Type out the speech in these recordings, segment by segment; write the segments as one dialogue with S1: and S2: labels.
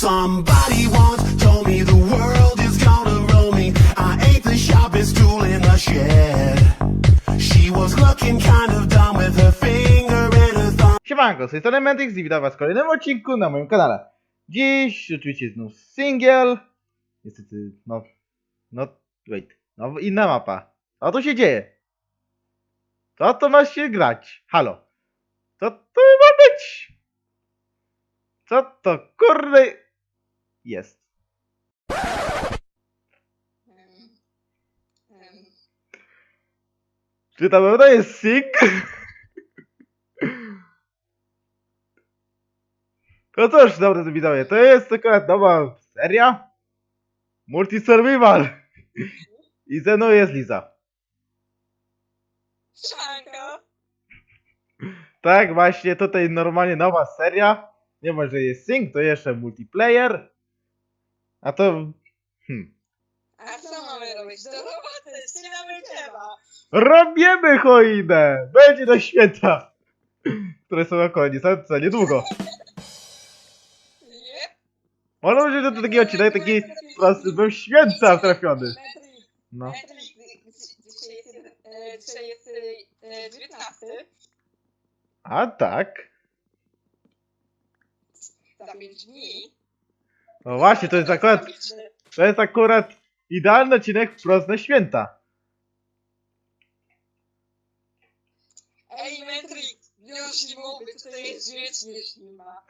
S1: Somebody once told me the world is gonna roll me. I ain't the sharpest tool in the shed. She was looking kind of dumb with her finger and her thumb.
S2: Siemanko, z tej strony Mentix i witam was w kolejnym odcinku na moim kanale. Dziś oczywiście znów singiel. Niestety, no, no, wait, no inna mapa. Co tu się dzieje? Co to ma się grać? Halo. Co to ma być? Co to kurde jest? Czy to pewno jest sing? No cóż, dobra, to widzowie, to jest taka nowa seria Multi Survival i ze mną jest Liza.
S3: Szanka.
S2: Tak, właśnie tutaj normalnie nowa seria. Nie ma, że jest sync, to jeszcze multiplayer. A to... Hmm.
S3: A co mamy robić? Do roboty, ścinamy drzewa.
S2: Robimy choinę! Będzie na święta! Które są na koniec, a co, niedługo.
S3: Nie?
S2: Może będzie to taki odcinek, taki po prostu był święta trafiony. No.
S3: Metrik, dzisiaj jest, e, dzisiaj jest e, 19,
S2: A tak.
S3: za 5 dni.
S2: No właśnie, to jest akurat, to jest akurat idealny odcinek wprost na święta.
S3: Ej, Metrik, już zimowy, tutaj jest wiecznie zima.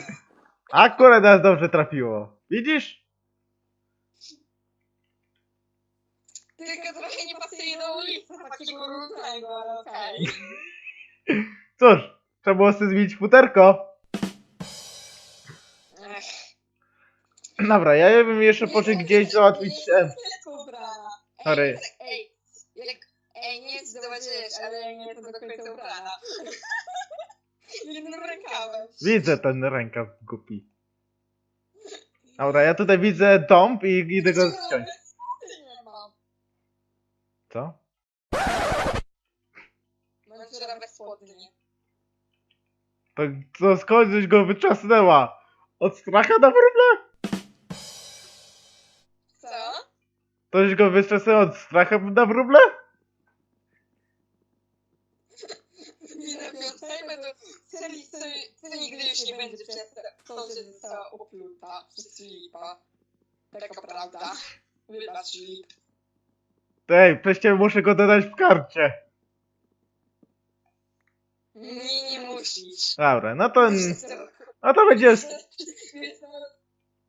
S2: Akurat nas dobrze trafiło. Widzisz?
S3: Tylko trochę nie pasuje do ulicy takiego równego, ale okej.
S2: Cóż, trzeba było sobie zmienić futerko. Dobra, ja bym jeszcze poszedł gdzieś załatwić...
S3: ubrana.
S2: Sorry.
S3: Ej, ej, jak, ej, nie wiem, czy zobaczyłeś, ale nie jestem do końca ubrana. Jednym rękawem.
S2: Widzę ten rękaw głupi. Dobra, ja tutaj widzę dąb i idę go ściąć.
S3: Nie mam.
S2: Co?
S3: Mam dziurawe spodnie.
S2: To, to skąd żeś go wyczasnęła? Od stracha na wróble? To żeś go wyczasnęła od stracha na wróble?
S3: Nie nawiązajmy do serii, co, co nigdy już nie będzie przez to, że została opluta przez Filipa. Taka prawda. Wybacz, Filip.
S2: Ej, przecież muszę go dodać w karcie.
S3: Nie, nie musisz.
S2: Dobra, no to... No to będzie...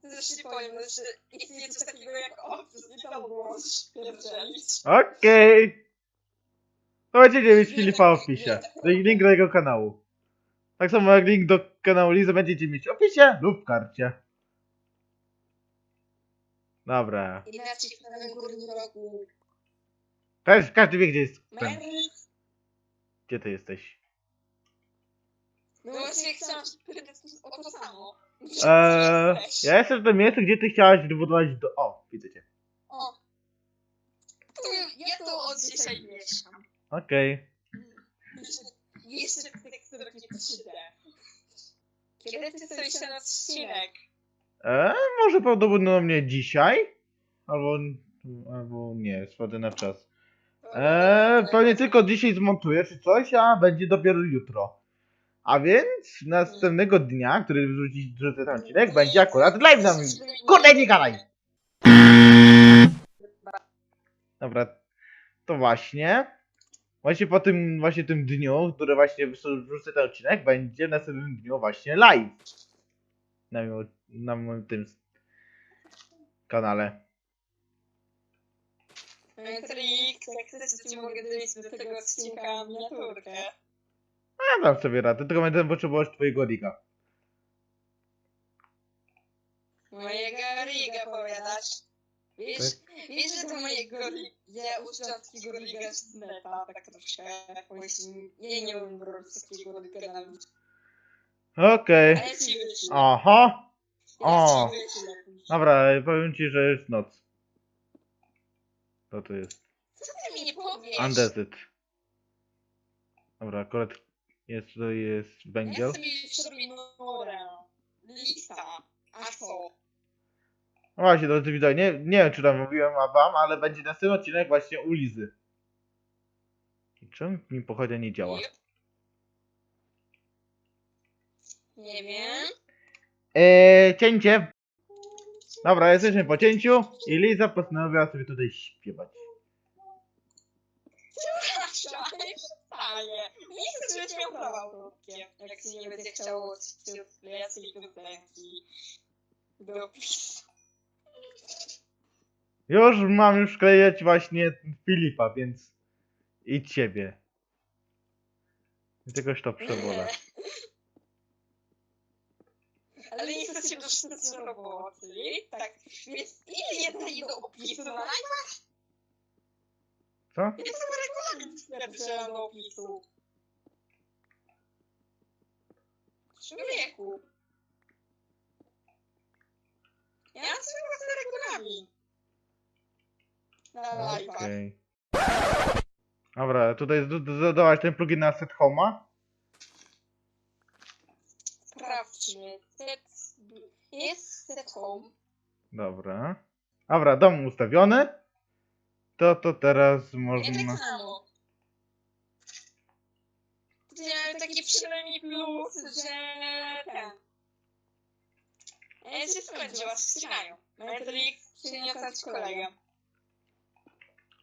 S3: Zresztą powiem, że istnieje coś takiego jak obcy, nie to było śmierdzielić.
S2: Okej. To będziecie mieć Filipa w opisie. Link do jego kanału. Tak samo jak link do kanału Lizy będziecie mieć w opisie lub w karcie. Dobra.
S3: Inaczej w prawym górnym rogu.
S2: Każdy, każdy wie gdzie jest ten.
S3: Mary,
S2: Gdzie ty jesteś?
S3: no właśnie chciałam się pytać o to samo.
S2: Eee, ja jestem w tym miejscu, gdzie ty chciałaś wybudować do... O, widzę cię.
S3: O. To ja tu od dzisiaj mieszkam.
S2: Okej.
S3: Jeszcze teksturki 3D. Kiedy ty się na odcinek?
S2: Eee, może prawdopodobnie dzisiaj? Albo... Albo nie, sprawdzę na czas. Eee, pewnie tylko dzisiaj zmontuję czy coś, a będzie dopiero jutro. A więc następnego dnia, który wrzuci wrzucę ten odcinek, będzie akurat live na mnie. Kurde, nie gadaj! Dobra, to właśnie. Właśnie po tym właśnie tym dniu, który właśnie wrzu- wrzucę ten odcinek, będzie w następnym dniu właśnie live. Na moim, na moim tym kanale.
S3: Matrix, jak ci mogę dojść do tego odcinka miniaturkę.
S2: A dam sobie radę, tylko będę potrzebować twojego liga.
S3: Mojego Riga powiadasz. Wiesz, wiesz, że to mojego Riga, ja użyłam takiego Riga z neta, tak troszkę, właśnie, ja nie umiem rosyjskiego Riga nawet.
S2: Okej.
S3: Wyślę.
S2: Aha. O. Dobra, powiem ci, że jest noc. To jest?
S3: Co ty mi nie powiesz?
S2: Undead. Dobra, akurat jest, to jest węgiel.
S3: sobie zrobię norę. Lisa. A co?
S2: No właśnie, drodzy widzowie, nie, nie wiem czy tam mówiłem wam, ale będzie następny odcinek właśnie u Lizy. I czemu mi pochodnia nie działa?
S3: Nie wiem.
S2: Eee, cięcie. Dobra, jesteśmy po cięciu i Liza postanowiła sobie tutaj śpiewać.
S3: Przepraszam, przestaję. Chcę, żebyś miał prawa autorskie. Jak ci nie będzie chciało wklejać tej piosenki do opisu.
S2: Już mam już klejeć właśnie Filipa, więc i ciebie. I Tegoś to przewolę.
S3: Ale nie chcę się doszczyć do roboty. Tak, więc ile jedna i do opisu? No,
S2: Co?
S3: ja to regulamin stwierdziłam do opisu. Człowieku. Ja swój własny regulamin. Na live'ach.
S2: Okej. Dobra, tutaj dodałaś ten plugin na set home'a.
S3: Sprawdźmy. Set... Jest set home.
S2: Dobra. Dobra, dom ustawiony. To to teraz można...
S3: tak samo. Ja taki przynajmniej plus, że ten. Ja się ścinają. Matrix się nie stać kolegę.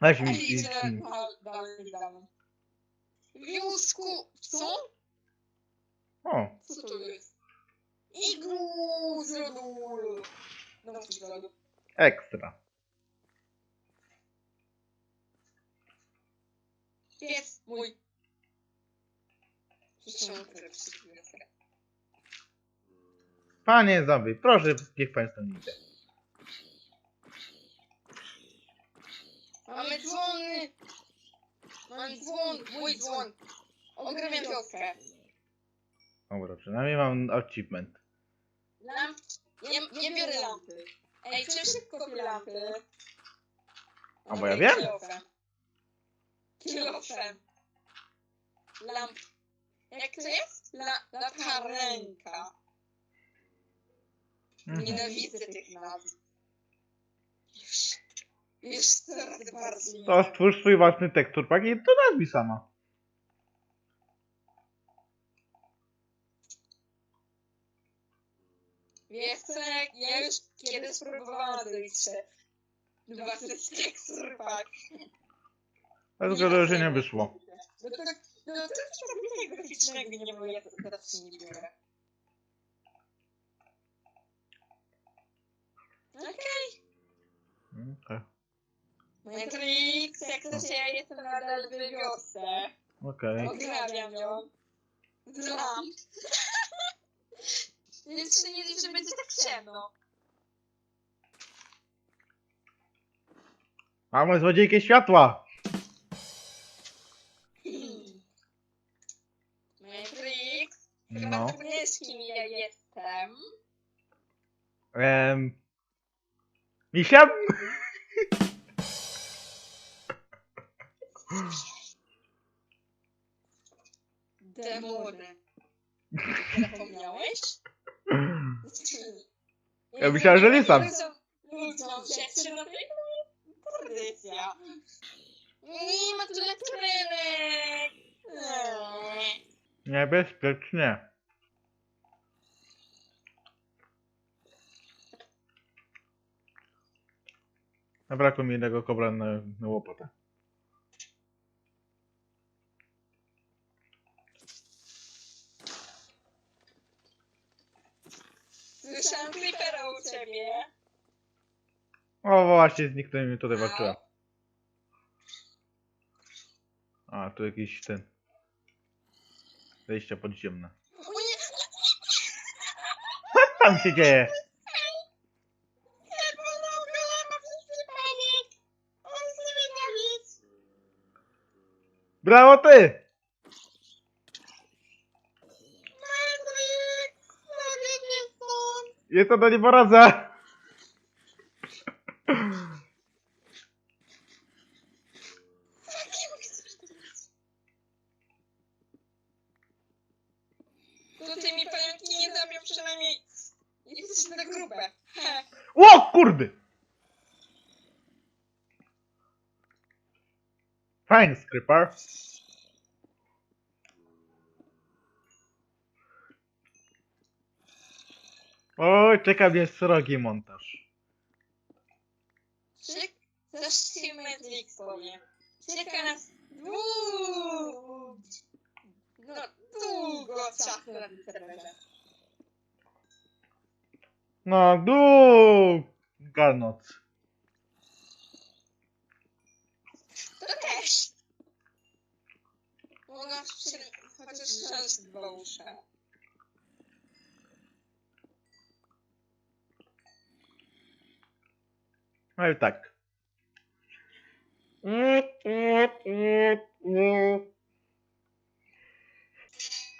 S2: Weź mi... i-
S3: dalej, dalej, dalej. Wiusku, co?
S2: O,
S3: Co to jest? Iglu z lodu. No, z lodu.
S2: ekstra.
S3: Pies mój. Przysiągnę przysiągnę.
S2: Panie zombie, proszę, niech państwo nie idzie.
S3: Mamy dzwony! Mam dzwon, mój dzwon. Ograbiam piątkę.
S2: Dobra, przynajmniej mam achievement.
S3: Lamp. Ja, ja biorę lampy. Ej, czy szybko te lampy?
S2: A bo ja wiem.
S3: Kilofem. Kilofem. Lamp. Jak to jest? La, latarnka.
S2: Mhm.
S3: Nienawidzę tych nazw. Już. Już coraz bardziej.
S2: To stwórz swój własny tekstur pack i to nazwij sama.
S3: Wiesz co, jak ja już kiedyś próbowałam zrobić własny tekstur pack.
S2: Dlatego, że nie wyszło.
S3: No to, no to nic graficznego nie było, ja to teraz się nie biorę. Okej.
S2: Okej.
S3: Matrix, jak to się, ja jestem nadal w wiosce.
S2: Okej.
S3: Ograbiam ją. Znam. Więc się nie liczy, że będzie tak ciemno.
S2: Mamy złodziejkę światła! No.
S3: no. wiesz kim ja jestem.
S2: Ehm... Misia?
S3: Demony. Zapomniałeś?
S2: Ja myślałem, że nie sam.
S3: Ludziom się na tej tradycja. Nie ma tu.
S2: Niebezpiecznie. Zabrakło mi jednego kobra na, na łopatę.
S3: Słyszałam creepera u ciebie.
S2: O, właśnie, z niektórymi tutaj walczyła. A, tu jakiś ten... Wejścia podziemne. Co tam się dzieje? Brawo ty! Jest to do nieboradza!
S3: To ty mi pająki nie zabił przynajmniej. Jesteś na grube. He.
S2: O kurde! Fajny skrypar. Oj, czeka mnie srogi montaż.
S3: Czy też Symmetrix powie? Czeka nas długo, no długo czasu na serwerze.
S2: No, długa noc.
S3: Chociaż... Mogę chociaż.
S2: No i tak.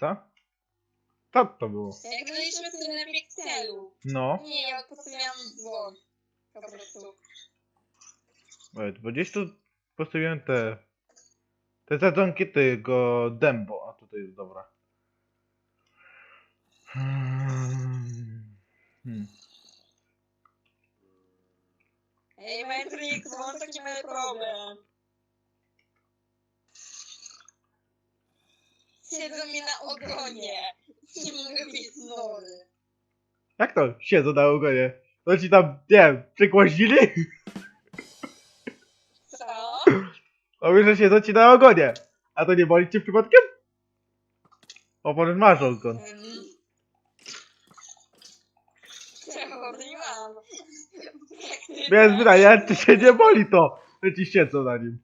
S2: Co? Co to było?
S3: Jak graliśmy na pikselu.
S2: No.
S3: Nie, ja. Po prostu.
S2: 20 po prostu te... Te sadzonki tego Dembo. A tutaj jest dobra. Hmm.
S3: Ej, Matrix, mam taki mały problem. Siedzą mi na ogonie. Nie mogę wyjść z.
S2: Jak to siedzą na ogonie? To ci tam, nie wiem, przykłaźnili?
S3: Co?
S2: Mówisz, że siedzą ci na ogonie. A to nie boli cię przypadkiem? O, może masz ogon. Więc pytanie, czy się nie boli to, że ci siedzą na nim?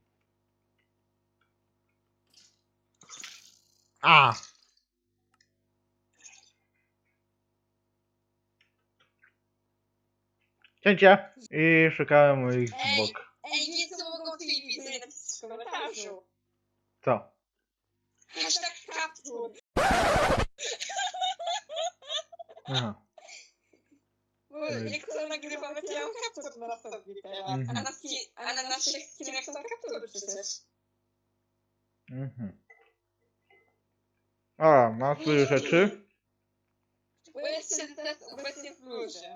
S2: A! Cięcie! I szukałem moich zwłok.
S3: Ej, nie co mogą twoi widzowie napisać w komentarzu.
S2: Co?
S3: Hashtag kaptur.
S2: Aha.
S3: Bo jak to nagrywamy, to ja mam kaptur na sobie teraz. A,
S2: Mhm.
S3: na, ski- a na naszych skinach są kaptury przecież.
S2: Mhm. A, mam swoje rzeczy.
S3: Bo jeszcze teraz obecnie w blurze.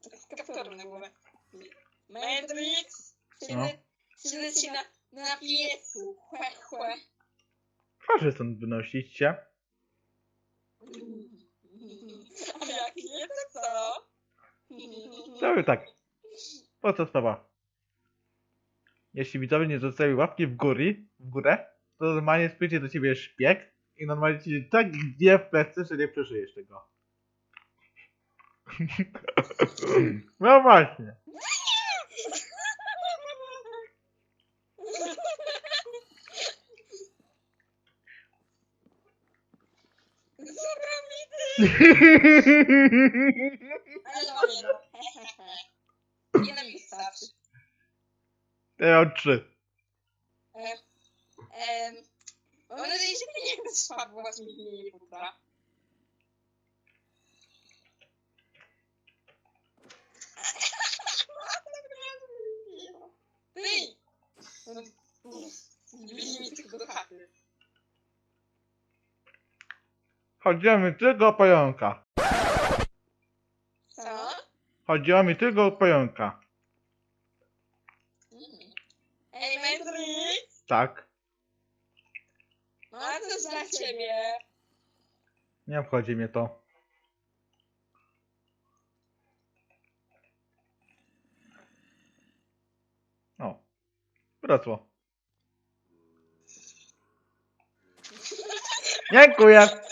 S3: Z kapturem na głowę. Matrix!
S2: No.
S3: Na, na piecu. Chłe, chłe.
S2: Proszę stąd wynosić się.
S3: A jak nie, to co?
S2: I tak. Po co sprawa? Jeśli widzowie nie zostawi łapki w górę, w górę, to normalnie spycie do ciebie szpieg i normalnie ci tak gdzie w plecy, że nie przeżyjesz tego. No właśnie.
S3: Zabrał mi ty! Ale no nie no. Jeden mi starczy.
S2: Ja mam trzy.
S3: Em, em, Mam nadzieję, że nie spadł właśnie w linii putra. Ty! Zbili mi tylko do chaty.
S2: Chodziło mi tylko o pająka.
S3: Co?
S2: Chodziło mi tylko o pająka.
S3: Mm. Ej, Matrix!
S2: Tak.
S3: Mam coś dla ciebie.
S2: Nie obchodzi mnie to. O. Wrosło. Dziękuję.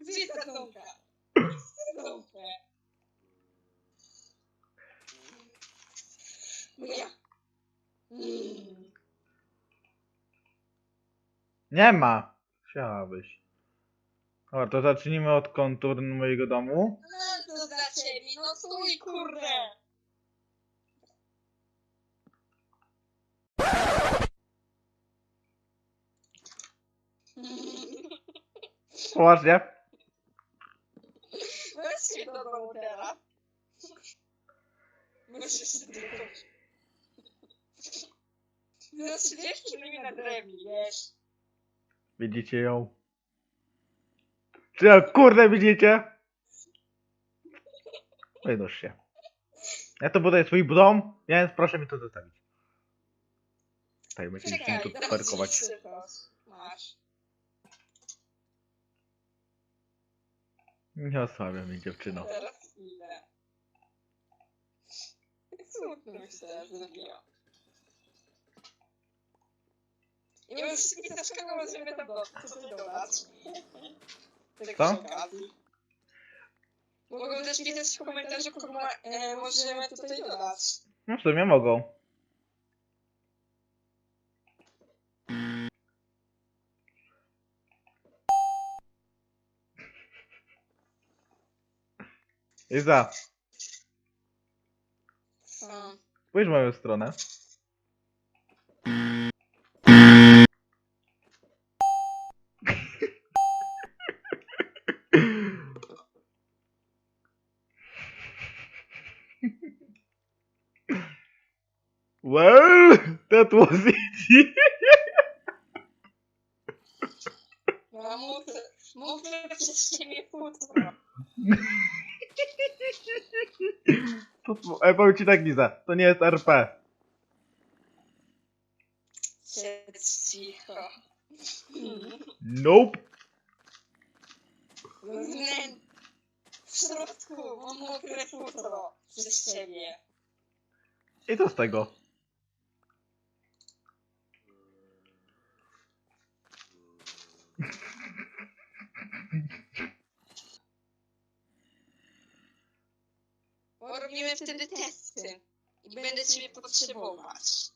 S3: Gdzie jest. Moja. Mm.
S2: Nie ma. Chciałabyś. Dobra, to zacznijmy od kontur mojego domu.
S3: No to ciebie, no stój kurde.
S2: Poważnie.
S3: Weź się do domu teraz. Musisz się. No 30 minut na drewnie, wiesz.
S2: Widzicie ją? Czy ja kurde widzicie? Wynoś się. Ja to buduję swój dom, więc proszę mi to zostawić. Tak, będziemy tu parkować.
S3: Masz.
S2: Nie osłabia mnie dziewczyno.
S3: Teraz idę. Smutno mi się teraz zrobiło. I my wszystkich zaczekamy, możemy tam do, coś dodać. Tak
S2: Co?
S3: przy okazji. Mogą też pisać w komentarzu, kogo ma, e, możemy tutaj dodać.
S2: No w sumie mogą. Iza,
S3: Co?
S2: spójrz w moją stronę. Well, that was it.
S3: No mów, mów przez siebie futro.
S2: To, e, powiem ci tak, Liza, to nie jest RP.
S3: Siedź cicho.
S2: Nope.
S3: Wnę... W środku mam mokre futro przez ciebie.
S2: I co z tego?
S3: robimy wtedy testy. I będę ciebie potrzebować.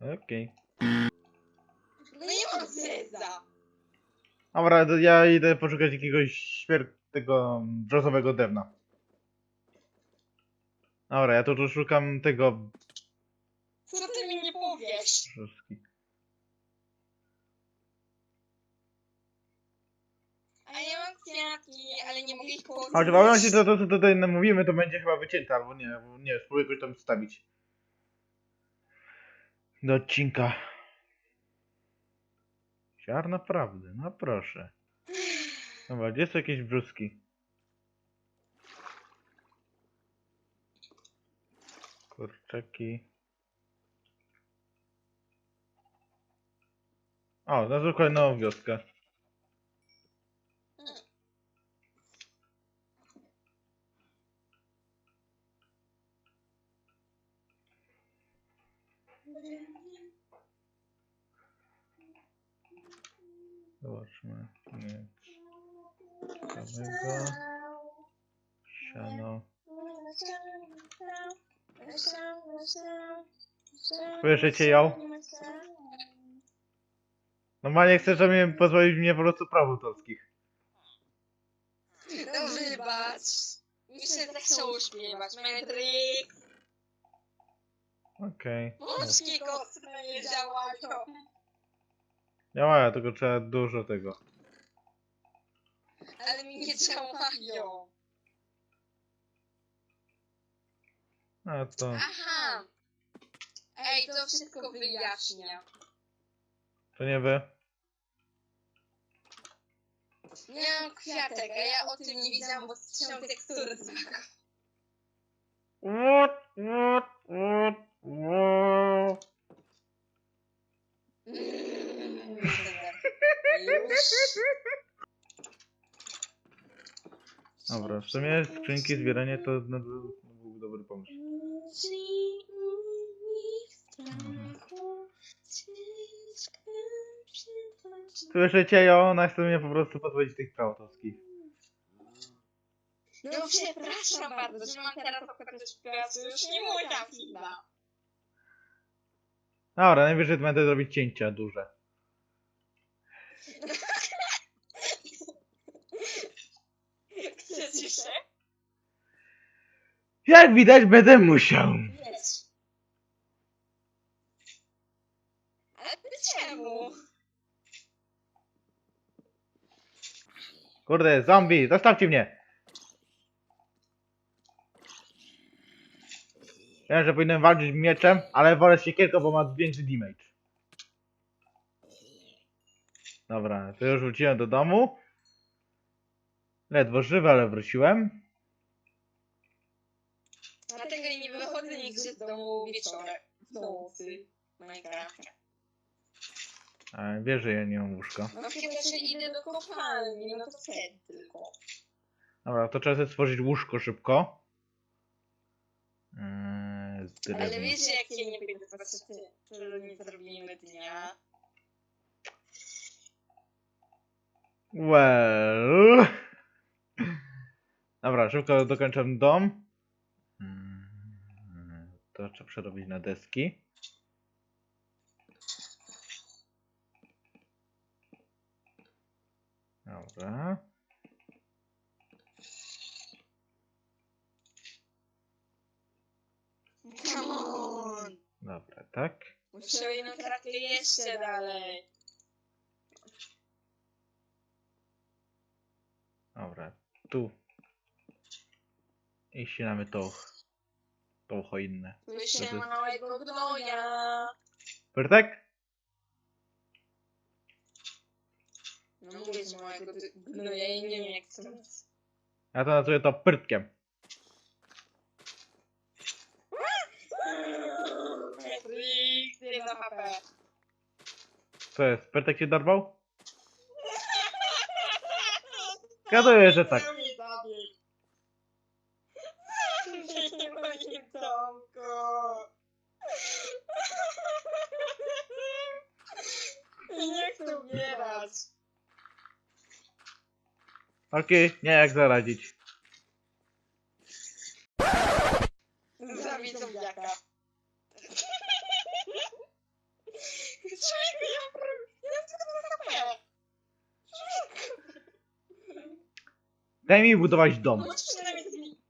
S2: Okej.
S3: No nie mam zeza.
S2: Dobra, to ja idę poszukać jakiegoś świer... tego brzozowego drewna. Dobra, ja tu, tu szukam tego
S3: Co ty mi nie powiesz?
S2: brzoski.
S3: A ja mam kwiatki, ale nie mogę ich położyć.
S2: Chodź, mam się to, to, co tutaj mówimy, to będzie chyba wycięte, albo nie, bo nie, spróbuję jakoś tam wstawić. Do odcinka. Siar naprawdę, no proszę. Dobra, gdzie są jakieś brzuski? Kurczaki. O, znalazłem kolejną wioskę. Zobaczmy. Nie. Ciekawego. Siano. Słyszycie ją? Normalnie chcesz, żeby mnie pozwolić mnie po prostu praw autorskich.
S3: No wybacz. Mi się tak chciało. Metryk.
S2: Okej.
S3: Mączki kostne nie działają.
S2: Działa, tylko trzeba dużo tego.
S3: Ale mi nie działają.
S2: A to.
S3: Aha. Ej, to wszystko wyjaśnia.
S2: To nie wy.
S3: Nie mam kwiatek, a ja o tym nie wiedziałam, bo chciałam tekstury z
S2: What? What? What?
S3: Już.
S2: Dobra, w sumie skrzynki zbieranie to no, był dobry pomysł. Słyszycie ją? Ona chce mnie po prostu pozwolić tych praw autorskich.
S3: No przepraszam bardzo, że mam teraz śpiewać, to już nie moja wina.
S2: Dobra, najwyżej będę robić cięcia duże. Jak widać będę musiał.
S3: Wiesz. Ale czemu?
S2: Kurde, zombie, zostawcie mnie! Wiem, że powinienem walczyć mieczem, ale wolę siekierką, bo ma większy damage. Dobra, to już wróciłem do domu. Ledwo żywy, ale wróciłem.
S3: Dlatego nie wychodzę nigdy z domu wieczorem. W nocy. w Minecrafcie.
S2: A, wiesz, że ja nie mam łóżka.
S3: No chyba, że idę do kopalni, no to wtedy tylko.
S2: Dobra, to trzeba sobie stworzyć łóżko szybko. Eee, z
S3: Ale
S2: drewna.
S3: wiesz, że jak ja nie będę facety, to nie zrobimy dnia.
S2: Well. Dobra, szybko dokończam dom. To trzeba przerobić na deski. Dobra.
S3: Come on!
S2: Dobra, tak.
S3: Muszę jedną kratkę jeszcze dalej.
S2: Dobra, tu. I ścinamy tą, tą choinę.
S3: Słyszę małego gnoja.
S2: Bertek?
S3: No mówię, że małego gnoja i nie wiem jak to mówić.
S2: Ja to nazywam to pyrtkiem.
S3: Patrick, nie za HP.
S2: Co jest? Pyrtek się dorwał? Zgaduję, że tak.
S3: Nie zabij. Nie moim domku. Nie chcę umierać.
S2: Okej, nie jak zaradzić.
S3: Zabij zombiaka. Czego ja robię?
S2: Daj mi budować dom.
S3: Masz przynajmniej zmi...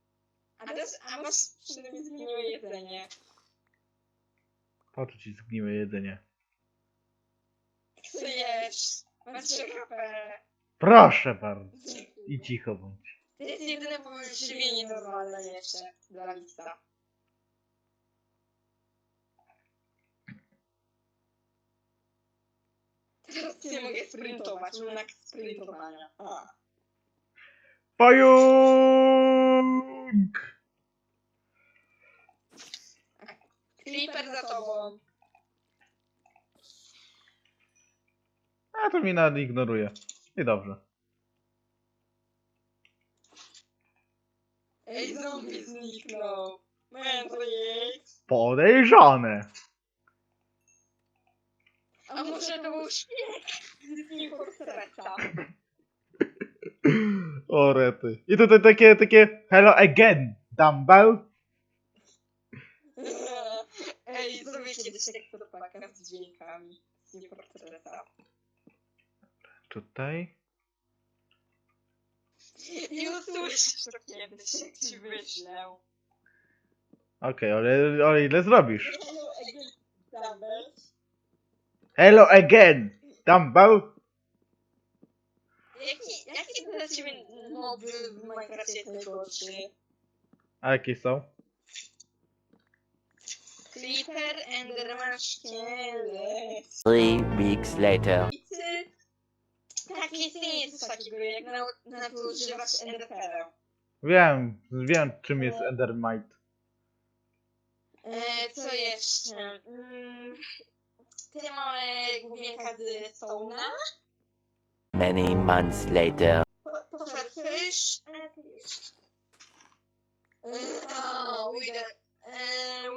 S3: A, teraz, a masz przynajmniej zmieniłe jedzenie.
S2: Po co ci zgniłe jedzenie?
S3: Chcę jeść. Masz 3 HP.
S2: Proszę bardzo. I cicho bądź.
S3: To jest jedyne żywienie normalne jeszcze dla lista. Teraz nie mogę sprintować, na sprintowania. A.
S2: Pająk!
S3: Creeper za tobą.
S2: A to mnie nawet ignoruje. I dobrze.
S3: Ej, zombie zniknął. Matrix.
S2: Podejrzane.
S3: A może to był śmiech z nim portreta?
S2: O rety. I tutaj takie, takie hello again, dumbbell.
S3: Ej, zrobię kiedyś sektor paka z dźwiękami z portreta.
S2: Tutaj.
S3: I usłyszysz to kiedyś, jak ci wyślę.
S2: Okej, ale, ale ile zrobisz?
S3: Hello again, dumbbell. Jaki, jaki dla ciebie moby w jest najgorszy?
S2: A jakie są?
S3: Creeper, Enderman, Szkielet.
S4: Three weeks later.
S3: I ty... Tak, istnieje coś takiego, jak na, na to używasz Enderpearl.
S2: Wiem, wiem czym jest Endermite.
S3: E, co jeszcze? Mm, tyle mamy główniaka z Stone'a.
S4: Many months later.
S3: Poszedł fish. Wither.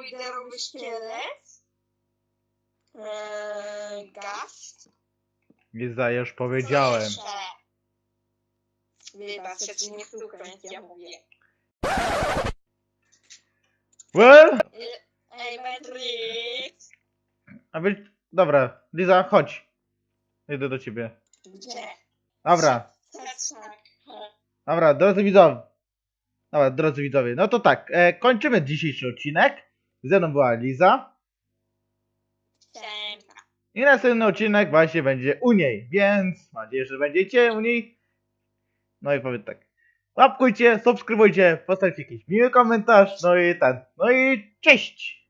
S3: Witherowy szkielet. E, Gast.
S2: Nie zajesz, powiedziałem.
S3: jeszcze? Wybacz, ja ci nie słucham, jak ja mówię.
S2: Well,
S3: Ej, Matrix!
S2: a więc, dobra, Liza, chodź. Idę do ciebie.
S3: Gdzie?
S2: Dobra,
S3: Tak, tak.
S2: dobra, drodzy widzowie. Dobra, drodzy widzowie, no to tak, e, kończymy dzisiejszy odcinek. Ze mną była Liza. I następny odcinek właśnie będzie u niej, więc mam nadzieję, że będziecie u niej. No i powiem tak. Łapkujcie, subskrybujcie, postawcie jakiś miły komentarz, no i ten. No i cześć!